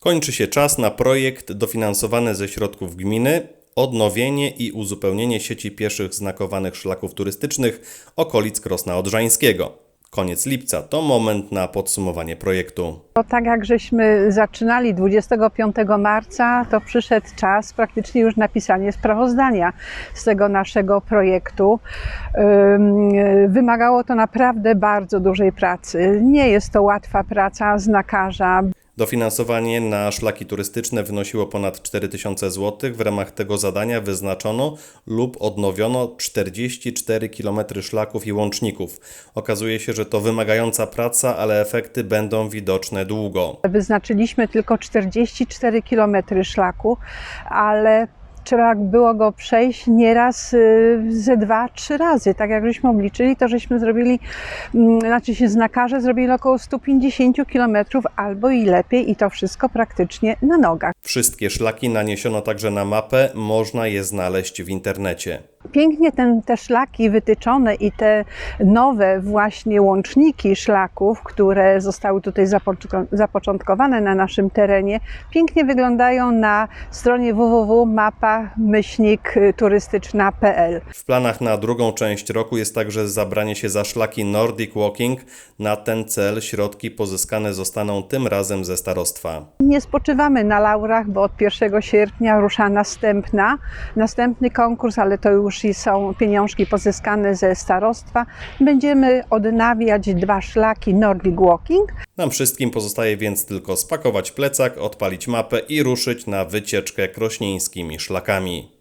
Kończy się czas na projekt dofinansowany ze środków gminy odnowienie i uzupełnienie sieci pieszych znakowanych szlaków turystycznych okolic Krosna Odrzańskiego. Koniec lipca to moment na podsumowanie projektu. Tak jak żeśmy zaczynali 25 marca, to przyszedł czas praktycznie już napisanie sprawozdania z tego naszego projektu. Ym, Wymagało to naprawdę bardzo dużej pracy. Nie jest to łatwa praca znakarza. Dofinansowanie na szlaki turystyczne wynosiło ponad 4000 zł. W ramach tego zadania wyznaczono lub odnowiono 44 km szlaków i łączników. Okazuje się, że to wymagająca praca, ale efekty będą widoczne długo. Wyznaczyliśmy tylko 44 km szlaku, ale trzeba było go przejść nieraz y, ze dwa, trzy razy. Tak jak żeśmy obliczyli, to żeśmy zrobili, mm, znaczy się znakarze zrobili około 150 km albo i lepiej i to wszystko praktycznie na nogach. Wszystkie szlaki naniesiono także na mapę, można je znaleźć w internecie. Pięknie ten, te szlaki wytyczone i te nowe właśnie łączniki szlaków, które zostały tutaj zapoczątkowane na naszym terenie, pięknie wyglądają na stronie www.mapa-turystyczna.pl. W planach na drugą część roku jest także zabranie się za szlaki Nordic Walking. Na ten cel środki pozyskane zostaną tym razem ze starostwa. Nie spoczywamy na laurach, bo od 1 sierpnia rusza następna, następny konkurs, ale to już i są pieniążki pozyskane ze starostwa. Będziemy odnawiać dwa szlaki Nordic Walking. Nam wszystkim pozostaje więc tylko spakować plecak, odpalić mapę i ruszyć na wycieczkę krośnieńskimi szlakami.